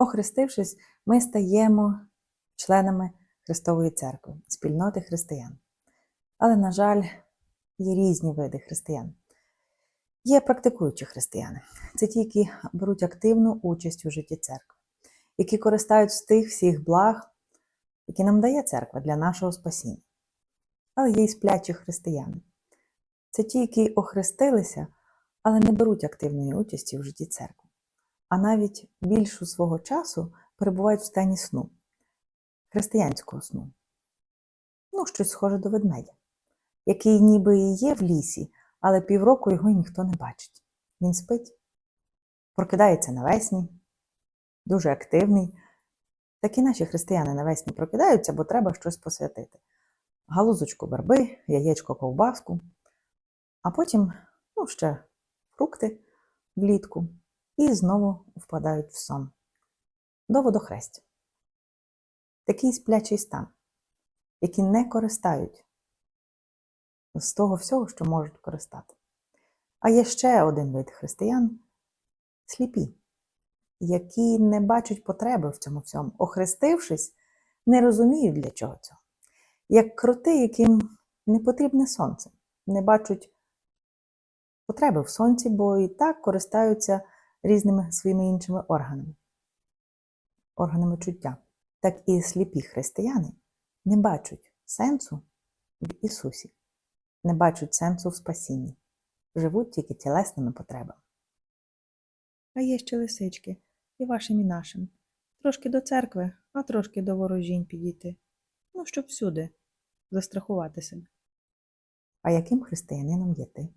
Охрестившись, ми стаємо членами Христової церкви, спільноти християн. Але, на жаль, є різні види християн. Є практикуючі християни. Це ті, які беруть активну участь у житті церкви, які користаються з тих всіх благ, які нам дає церква для нашого спасіння. Але є й сплячі християни. Це ті, які охрестилися, але не беруть активної участі в житті церкви, а навіть більшу свого часу перебувають в стані сну, християнського сну. Ну, щось схоже до ведмедя, який ніби і є в лісі, але півроку його ніхто не бачить. Він спить, прокидається навесні, дуже активний. Такі наші християни навесні прокидаються, бо треба щось посвятити. Галузочку верби, яєчко ковбаску, а потім ну, ще фрукти влітку і знову впадають в сон. До водохрестя. Такий сплячий стан, які не користають з того всього, що можуть користати. А є ще один вид християн сліпі, які не бачать потреби в цьому всьому, охрестившись, не розуміють, для чого цього. Як кроти, яким не потрібне сонце, не бачать потреби в сонці, бо і так користаються різними своїми іншими органами, органами чуття. Так і сліпі християни не бачать сенсу в Ісусі, не бачать сенсу в спасінні, живуть тільки тілесними потребами. А є ще лисички, і вашим, і нашим. Трошки до церкви, а трошки до ворожінь підійти. Ну, щоб всюди застрахувати себе. А яким християнином є ти?